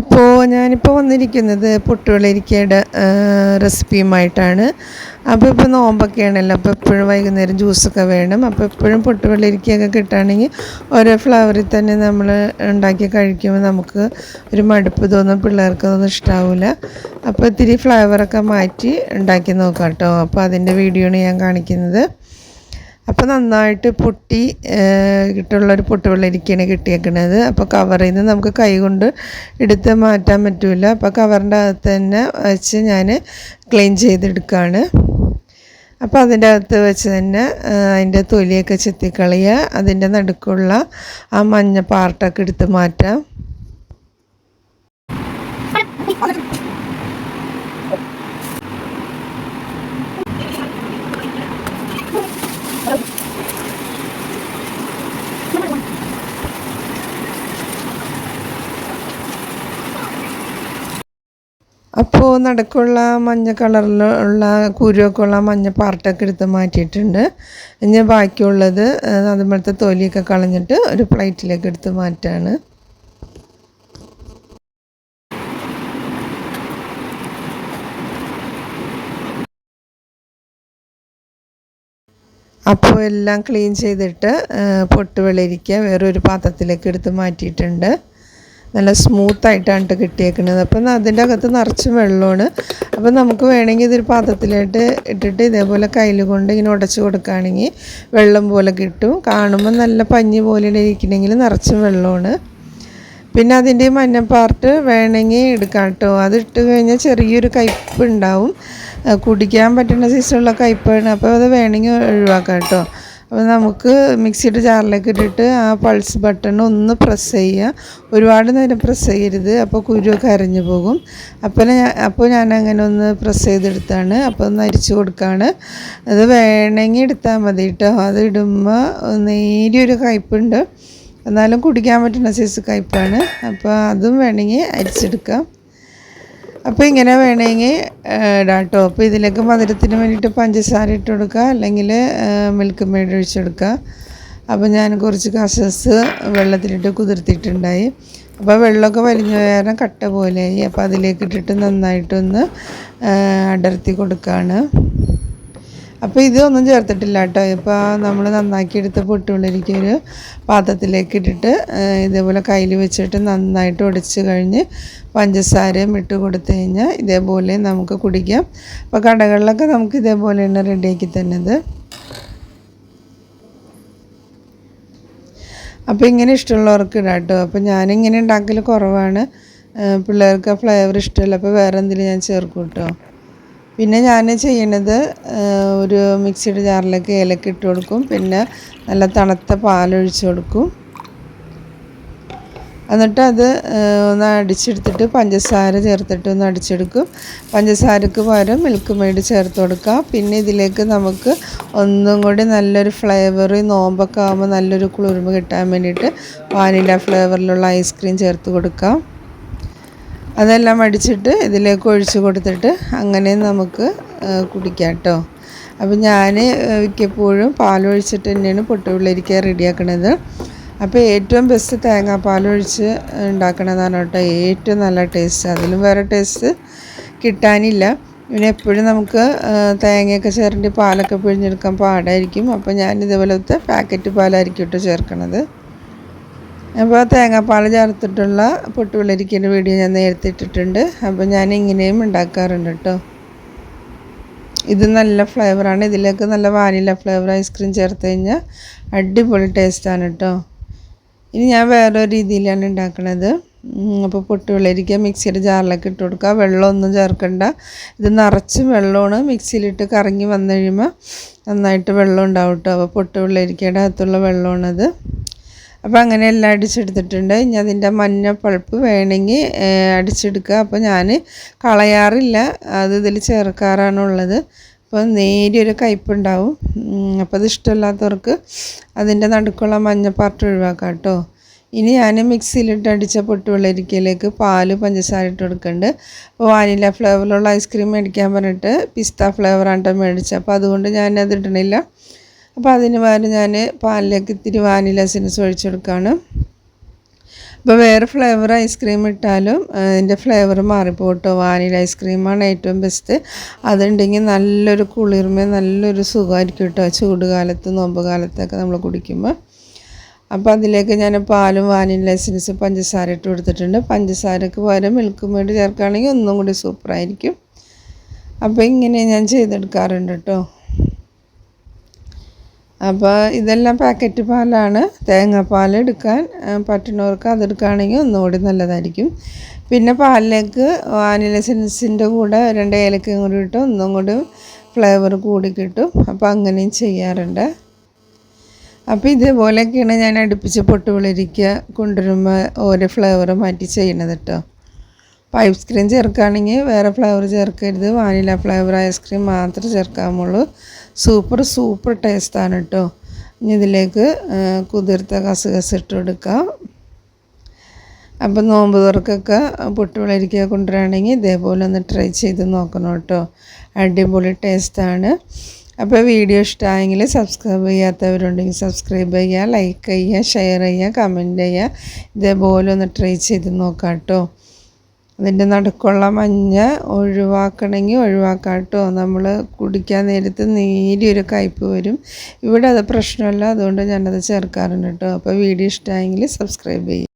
അപ്പോൾ ഞാനിപ്പോൾ വന്നിരിക്കുന്നത് പൊട്ടുവെള്ളരിക്കയുടെ റെസിപ്പിയുമായിട്ടാണ്. അപ്പോൾ ഇപ്പോൾ നോമ്പൊക്കെയാണല്ലോ അപ്പോൾ എപ്പോഴും വൈകുന്നേരം ജ്യൂസൊക്കെ വേണം. അപ്പോൾ എപ്പോഴും പൊട്ടുവെള്ളരിക്കയൊക്കെ കിട്ടുകയാണെങ്കിൽ ഓരോ ഫ്ലവറിൽ തന്നെ നമ്മൾ ഉണ്ടാക്കി കഴിക്കുമ്പോൾ നമുക്ക് ഒരു മടുപ്പ് തോന്നും പിള്ളേർക്കൊന്നും ഇഷ്ടാവില്ല അപ്പോൾ ഇത്തിരി ഫ്ലേവറൊക്കെ മാറ്റി ഉണ്ടാക്കി നോക്കാം കേട്ടോ. അപ്പോൾ അതിന്റെ വീഡിയോ ആണ് ഞാൻ കാണിക്കുന്നത്. അപ്പോൾ നന്നായിട്ട് പൊട്ടി ഇട്ടുള്ളൊരു പൊട്ടുവെള്ളരിക്കാണ് കിട്ടിയേക്കണത്. അപ്പോൾ കവറിൽ നിന്ന് നമുക്ക് കൈ കൊണ്ട് എടുത്ത് മാറ്റാൻ പറ്റില്ല അപ്പോൾ കവറിന്റെ അകത്ത് തന്നെ വെച്ച് ഞാൻ ക്ലീൻ ചെയ്തെടുക്കുകയാണ് അപ്പോൾ അതിന്റെ അകത്ത് വെച്ച് തന്നെ അതിന്റെ തൊലിയൊക്കെ ചെത്തിക്കളയുക. അതിന്റെ നടുക്കുള്ള ആ മഞ്ഞ പാർട്ടൊക്കെ എടുത്ത് മാറ്റാം. അപ്പോൾ നടക്കുള്ള മഞ്ഞ കളറിലുള്ള കുരുവൊക്കെ ഉള്ള മഞ്ഞ പാർട്ടൊക്കെ എടുത്ത് മാറ്റിയിട്ടുണ്ട്. ഇനി ബാക്കിയുള്ളത് അതുപോലത്തെ തൊലിയൊക്കെ കളഞ്ഞിട്ട് ഒരു പ്ലേറ്റിലേക്ക് എടുത്ത് മാറ്റാണ്. അപ്പോൾ എല്ലാം ക്ലീൻ ചെയ്തിട്ട് പൊട്ട് വെള്ളരിക്ക വേറൊരു പാത്രത്തിലേക്ക് എടുത്ത് മാറ്റിയിട്ടുണ്ട്. നല്ല സ്മൂത്തായിട്ടാണ് കിട്ടിയേക്കുന്നത് അപ്പം അതിന്റെ അകത്ത് നിറച്ച് വെള്ളമാണ്. അപ്പം നമുക്ക് വേണമെങ്കിൽ ഇതൊരു പാത്രത്തിലായിട്ട് ഇട്ടിട്ട് ഇതേപോലെ കയ്യിൽ കൊണ്ട് ഇങ്ങനെ ഉടച്ച് കൊടുക്കുകയാണെങ്കിൽ വെള്ളം പോലെ കിട്ടും. കാണുമ്പോൾ നല്ല പഞ്ഞി പോലെ ഇരിക്കണമെങ്കിൽ നിറച്ചും വെള്ളമാണ്. പിന്നെ അതിന്റെ മഞ്ഞ പാർട്ട് വേണമെങ്കിൽ എടുക്കാം കേട്ടോ അത് ഇട്ട് കഴിഞ്ഞാൽ ചെറിയൊരു കയ്പ്പ് ഉണ്ടാവും. കുടിക്കാൻ പറ്റുന്ന സൈസുള്ള കയ്പ്പാണ്. അപ്പോൾ അത് വേണമെങ്കിൽ ഒഴിവാക്കാം കേട്ടോ അപ്പോൾ നമുക്ക് മിക്സിയുടെ ജാറിലേക്ക് ഇട്ടിട്ട് ആ പൾസ് ബട്ടൺ ഒന്ന് പ്രസ് ചെയ്യുക. ഒരുപാട് നേരം പ്രസ് ചെയ്യരുത്. അപ്പോൾ കുരുവൊക്കെ അരഞ്ഞു പോകും. അപ്പോൾ ഞാൻ അപ്പോൾ ഞാൻ അങ്ങനെ ഒന്ന് പ്രസ് ചെയ്തെടുത്താണ്. അപ്പോൾ ഒന്ന് അരിച്ചു കൊടുക്കുകയാണ് അത് വേണമെങ്കിൽ എടുത്താൽ മതി കേട്ടോ. അത് ഇടുമ്പോൾ നേരിയൊരു കയ്പുണ്ട് എന്നാലും കുടിക്കാൻ പറ്റുന്ന സൈസ് കയ്പാണ് അപ്പോൾ അതും വേണമെങ്കിൽ അരിച്ചെടുക്കാം. അപ്പോൾ ഇങ്ങനെ വേണമെങ്കിൽ ഇടാട്ടോ അപ്പോൾ ഇതിലേക്ക് മധുരത്തിന് വേണ്ടിയിട്ട് പഞ്ചസാര ഇട്ട് കൊടുക്കുക അല്ലെങ്കിൽ മിൽക്ക് മെയ്ഡ് ഒഴിച്ചെടുക്കുക അപ്പോൾ ഞാൻ കുറച്ച് കസസ് വെള്ളത്തിലിട്ട് കുതിർത്തിട്ടുണ്ടായി. അപ്പോൾ വെള്ളമൊക്കെ വലിഞ്ഞ കാരണം കട്ട പോലെയായി. അപ്പോൾ അതിലേക്ക് ഇട്ടിട്ട് നന്നായിട്ടൊന്ന് അടർത്തി കൊടുക്കുകയാണ് അപ്പോൾ ഇതൊന്നും ചേർത്തിട്ടില്ല കേട്ടോ. ഇപ്പോൾ നമ്മൾ നന്നാക്കി എടുത്ത പൊട്ടുള്ളിലേക്ക് ഒരു പാത്രത്തിലേക്ക് ഇട്ടിട്ട് ഇതേപോലെ കയ്യിൽ വെച്ചിട്ട് നന്നായിട്ട് ഒടിച്ച് കഴിഞ്ഞ് പഞ്ചസാരയും ഇട്ട് കൊടുത്തു കഴിഞ്ഞാൽ ഇതേപോലെ നമുക്ക് കുടിക്കാം. അപ്പോൾ കടകളിലൊക്കെ നമുക്ക് ഇതേപോലെ ഇതേപോലെയാണ് റെഡിയാക്കി തന്നത് അപ്പോൾ ഇങ്ങനെ ഇഷ്ടമുള്ളവർക്ക് ഇടാം കേട്ടോ. അപ്പോൾ ഞാനിങ്ങനെ ഉണ്ടാക്കൽ കുറവാണ്. പിള്ളേർക്ക് ഫ്ലേവർ ഇഷ്ടമല്ല. അപ്പോൾ വേറെ എന്തെങ്കിലും ഞാൻ ചേർക്കും കേട്ടോ. പിന്നെ ഞാൻ ചെയ്യണത് ഒരു മിക്സിയുടെ ജാറിലേക്ക് ഏലക്ക ഇട്ട് കൊടുക്കും. പിന്നെ നല്ല തണുത്ത പാലൊഴിച്ച് കൊടുക്കും. എന്നിട്ട് അത് ഒന്ന് അടിച്ചെടുത്തിട്ട് പഞ്ചസാര ചേർത്തിട്ട് ഒന്ന് അടിച്ചെടുക്കും. പഞ്ചസാരക്ക് പകരം മിൽക്ക് മെയ്ഡ് ചേർത്ത് കൊടുക്കുക പിന്നെ ഇതിലേക്ക് നമുക്ക് ഒന്നും കൂടി നല്ലൊരു ഫ്ലേവർ നോമ്പൊക്കെ ആകുമ്പോൾ നല്ലൊരു കുളിർമ കിട്ടാൻ വേണ്ടിയിട്ട് വാനില ഫ്ലേവറിലുള്ള ഐസ്ക്രീം ചേർത്ത് കൊടുക്കാം. അതെല്ലാം അടിച്ചിട്ട് ഇതിലേക്ക് ഒഴിച്ച് കൊടുത്തിട്ട് അങ്ങനെ നമുക്ക് കുടിക്കാം കേട്ടോ അപ്പം ഞാൻ മിക്കപ്പോഴും പാലൊഴിച്ചിട്ട് തന്നെയാണ് പൊട്ടുവെള്ളരിക്ക റെഡിയാക്കണത്. അപ്പോൾ ഏറ്റവും ബെസ്റ്റ് തേങ്ങാപ്പാലൊഴിച്ച് ഉണ്ടാക്കണതാണ് കേട്ടോ ഏറ്റവും നല്ല ടേസ്റ്റ് അതിലും വേറെ ടേസ്റ്റ് കിട്ടാനില്ല. പിന്നെ എപ്പോഴും നമുക്ക് തേങ്ങയൊക്കെ ചേർന്നിട്ട് പാലൊക്കെ പിഴിഞ്ഞെടുക്കാൻ പാടായിരിക്കും. അപ്പോൾ ഞാൻ ഇതുപോലത്തെ പാക്കറ്റ് പാലായിരിക്കും കേട്ടോ ചേർക്കണത്. അപ്പോൾ തേങ്ങാപ്പാൽ ചേർത്തിട്ടുള്ള പൊട്ടുവിളരിക്കന്റെ വീഡിയോ ഞാൻ നേരത്തെ ഇട്ടിട്ടുണ്ട്. അപ്പോൾ ഞാൻ ഇങ്ങനെയും ഉണ്ടാക്കാറുണ്ട് കേട്ടോ. ഇത് നല്ല ഫ്ലേവറാണ്. ഇതിലേക്ക് നല്ല വാനില ഫ്ലേവർ ഐസ്ക്രീം ചേർത്ത് കഴിഞ്ഞാൽ അടിപൊളി ടേസ്റ്റാണ് കേട്ടോ. ഇനി ഞാൻ വേറെ രീതിയിലാണ് ഉണ്ടാക്കുന്നത് അപ്പോൾ പൊട്ടുവിളരിക്ക മിക്സിയുടെ ജാറിലേക്ക് ഇട്ട് കൊടുക്കുക. വെള്ളമൊന്നും ചേർക്കണ്ട. ഇത് നിറച്ച് വെള്ളമാണ്. മിക്സിയിലിട്ട് കറങ്ങി വന്നു കഴിയുമ്പോൾ നന്നായിട്ട് വെള്ളം ഉണ്ടാവും കേട്ടോ. അപ്പോൾ പൊട്ടുവിളരിക്കയുടെ അകത്തുള്ള വെള്ളമാണത്. അപ്പോൾ അങ്ങനെ എല്ലാം അടിച്ചെടുത്തിട്ടുണ്ട്. ഇനി അതിന്റെ മഞ്ഞ പൾപ്പ് വേണമെങ്കിൽ അടിച്ചെടുക്കുക. അപ്പോൾ ഞാൻ കളയാറില്ല. അത് ഇതിൽ ചേർക്കാറാണുള്ളത്. അപ്പോൾ നേരിയൊരു കയ്പുണ്ടാവും. അപ്പോൾ അത് ഇഷ്ടമില്ലാത്തവർക്ക് അതിന്റെ നടുക്കുള്ള മഞ്ഞ പാർട്ട് ഒഴിവാക്കാം കേട്ടോ. ഇനി ഞാൻ മിക്സിയിലിട്ട് അടിച്ച പൊട്ടുവെള്ളരിക്കയിലേക്ക് പാൽ പഞ്ചസാര ഇട്ട് കൊടുക്കുന്നുണ്ട് അപ്പോൾ വാനില ഫ്ലേവറിലുള്ള ഐസ്ക്രീം മേടിക്കാൻ പറഞ്ഞിട്ട് പിസ്ത ഫ്ലേവർ ഫ്ലേവറാണ് മേടിച്ചത്. അപ്പോൾ അതുകൊണ്ട് ഞാനത് ഇടണില്ല. അപ്പോൾ അതിന് പകരം ഞാൻ പാലിലേക്ക് ഇത്തിരി വാനില എസൻസ് ഒഴിച്ചെടുക്കുകയാണ് അപ്പോൾ വേറെ ഫ്ലേവർ ഐസ്ക്രീം ഇട്ടാലും അതിന്റെ ഫ്ലേവർ മാറിപ്പോട്ടോ. വാനില ഐസ്ക്രീമാണ് ഏറ്റവും ബെസ്റ്റ് അതുണ്ടെങ്കിൽ നല്ലൊരു കുളിർമ നല്ലൊരു സുഖമായിരിക്കും കേട്ടോ. ചൂട് കാലത്ത് നോമ്പ് കാലത്തൊക്കെ നമ്മൾ കുടിക്കുമ്പോൾ. അപ്പോൾ അതിലേക്ക് ഞാൻ പാലും വാനില എസൻസ് പഞ്ചസാര ഇട്ട് കൊടുത്തിട്ടുണ്ട്. പഞ്ചസാരക്ക് പകരം മിൽക്ക് മേഡ് ചേർക്കുകയാണെങ്കിൽ ഒന്നും കൂടി സൂപ്പറായിരിക്കും അപ്പോൾ ഇങ്ങനെ ഞാൻ ചെയ്തെടുക്കാറുണ്ട് കേട്ടോ. അപ്പോൾ ഇതെല്ലാം പാക്കറ്റ് പാലാണ്. തേങ്ങാപ്പാൽ എടുക്കാൻ പറ്റുന്നവർക്ക് അതെടുക്കുകയാണെങ്കിൽ ഒന്നുകൂടി നല്ലതായിരിക്കും. പിന്നെ പാലിലേക്ക് വാനില എസൻസിന്റെ കൂടെ രണ്ട് ഏലക്കയും കൂടി ഇട്ട് ഒന്നും കൂടി ഫ്ലേവർ കൂടി കിട്ടും. അപ്പോൾ അങ്ങനെയും ചെയ്യാറുണ്ട്. അപ്പോൾ ഇതേപോലെയൊക്കെയാണ് ഞാൻ അടുപ്പിച്ച് പൊട്ടുവിളിരിക്കുക കൊണ്ടുവരുമ്പോൾ ഓരോ ഫ്ലേവർ മാറ്റി ചെയ്യണത് കേട്ടോ. അപ്പോൾ ഐസ്ക്രീം ചേർക്കുകയാണെങ്കിൽ വേറെ ഫ്ലേവർ ചേർക്കരുത്. വാനില ഫ്ലേവർ ഐസ്ക്രീം മാത്രമേ ചേർക്കാമുള്ളൂ സൂപ്പർ സൂപ്പർ ടേസ്റ്റാണ് കേട്ടോ ഇനി ഇതിലേക്ക് കുതിർത്ത കസുകസ് ഇട്ട് കൊടുക്കാം. അപ്പം നോമ്പ് തുറക്കൊക്കെ പൊട്ടുവിളരിക്ക കൊണ്ടുവരാണെങ്കിൽ ഇതേപോലെ ഒന്ന് ട്രൈ ചെയ്ത് നോക്കണം കേട്ടോ അടിപൊളി ടേസ്റ്റാണ്. അപ്പോൾ വീഡിയോ ഇഷ്ടമായെങ്കിൽ സബ്സ്ക്രൈബ് ചെയ്യാത്തവരുണ്ടെങ്കിൽ സബ്സ്ക്രൈബ് ചെയ്യുക ലൈക്ക് ചെയ്യുക ഷെയർ ചെയ്യുക കമന്റ് ചെയ്യുക. ഇതേപോലെ ഒന്ന് ട്രൈ ചെയ്ത് നോക്കാം കേട്ടോ അതിന്റെ നടുക്കുള്ള മഞ്ഞ ഒഴിവാക്കണമെങ്കിൽ ഒഴിവാക്കാം കേട്ടോ നമ്മൾ കുടിക്കാൻ നേരത്ത് നേരിയൊരു കയ്പ്പ് വരും. ഇവിടെ അത് പ്രശ്നമല്ല. അതുകൊണ്ട് ഞാനത് ചേർക്കാറുണ്ട് കേട്ടോ. അപ്പോൾ വീഡിയോ ഇഷ്ടമായെങ്കിൽ സബ്സ്ക്രൈബ് ചെയ്യുക.